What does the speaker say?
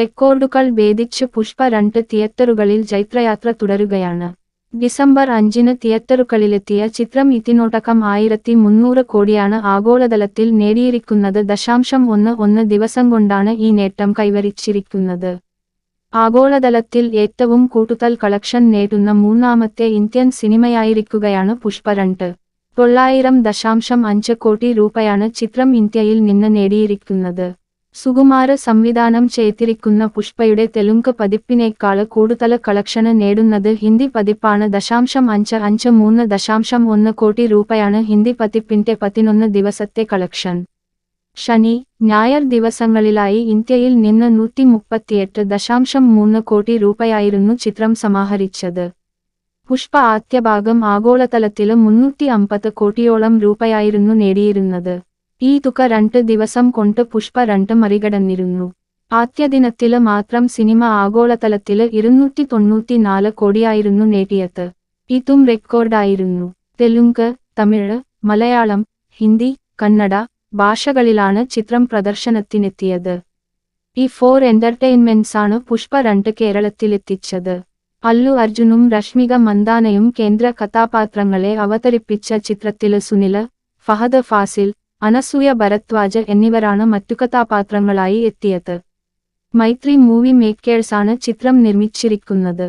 റെക്കോർഡുകൾ ഭേദിച്ച് പുഷ്പ രണ്ട് തിയേറ്ററുകളിൽ ജൈത്രയാത്ര തുടരുകയാണ്. ഡിസംബർ അഞ്ചിന് തിയേറ്ററുകളിലെത്തിയ ചിത്രം ഇതിനോടകം ആയിരത്തി മുന്നൂറ് കോടിയാണ് ആഗോളതലത്തിൽ നേടിയിരിക്കുന്നത്. ദശാംശം ഒന്ന് ഒന്ന് ദിവസം കൊണ്ടാണ് ഈ നേട്ടം കൈവരിച്ചിരിക്കുന്നത്. ആഗോളതലത്തിൽ ഏറ്റവും കൂടുതൽ കളക്ഷൻ നേടുന്ന മൂന്നാമത്തെ ഇന്ത്യൻ സിനിമയായിരിക്കുകയാണ് പുഷ്പ രണ്ട്. തൊള്ളായിരം ദശാംശം അഞ്ച് കോടി രൂപയാണ് ചിത്രം ഇന്ത്യയിൽ നിന്ന് നേടിയിരിക്കുന്നത്. സുകുമാര സംവിധാനം ചെയ്തിരിക്കുന്ന പുഷ്പയുടെ തെലുങ്ക് പതിപ്പിനേക്കാൾ കൂടുതൽ കളക്ഷന് നേടുന്നത് ഹിന്ദി പതിപ്പാണ്. ദശാംശം അഞ്ച് അഞ്ച് മൂന്ന് ദശാംശം ഒന്ന് കോടി രൂപയാണ് ഹിന്ദി പതിപ്പിന്റെ പതിനൊന്ന് ദിവസത്തെ കളക്ഷൻ. ശനി ഞായർ ദിവസങ്ങളിലായി ഇന്ത്യയിൽ നിന്ന് നൂറ്റി മുപ്പത്തിയെട്ട് ദശാംശം മൂന്ന് കോടി രൂപയായിരുന്നു ചിത്രം സമാഹരിച്ചത്. പുഷ്പ ആദ്യഭാഗം ആഗോളതലത്തിലും മുന്നൂറ്റി അമ്പത് കോടിയോളം രൂപയായിരുന്നു നേടിയിരുന്നത്. ഈ തുക രണ്ട് ദിവസം കൊണ്ട് പുഷ്പ രണ്ട് മറികടന്നിരുന്നു. ആദ്യ ദിനത്തിൽ മാത്രം സിനിമ ആഗോളതലത്തിൽ ഇരുന്നൂറ്റി തൊണ്ണൂറ്റിനാല് കോടിയായിരുന്നു നേടിയത്. ഇതും റെക്കോർഡായിരുന്നു. തെലുങ്ക് തമിഴ് മലയാളം ഹിന്ദി കന്നഡ ഭാഷകളിലാണ് ചിത്രം പ്രദർശനത്തിനെത്തിയത്. ഈ ഫോർ എന്റർടൈൻമെന്റ്സാണ് പുഷ്പ രണ്ട് കേരളത്തിലെത്തിച്ചത്. അല്ലു അർജുനും രശ്മിക മന്ദാനയും കേന്ദ്ര കഥാപാത്രങ്ങളെ അവതരിപ്പിച്ച ചിത്രത്തിൽ സുനിൽ ഫഹദ് ഫാസിൽ അനസൂയ ഭരദ്വാജ് എന്നിവരാണ് മറ്റു കഥാപാത്രങ്ങളായി എത്തിയത്. മൈത്രി മൂവി മേക്കേഴ്സാണ് ചിത്രം നിർമ്മിച്ചിരിക്കുന്നത്.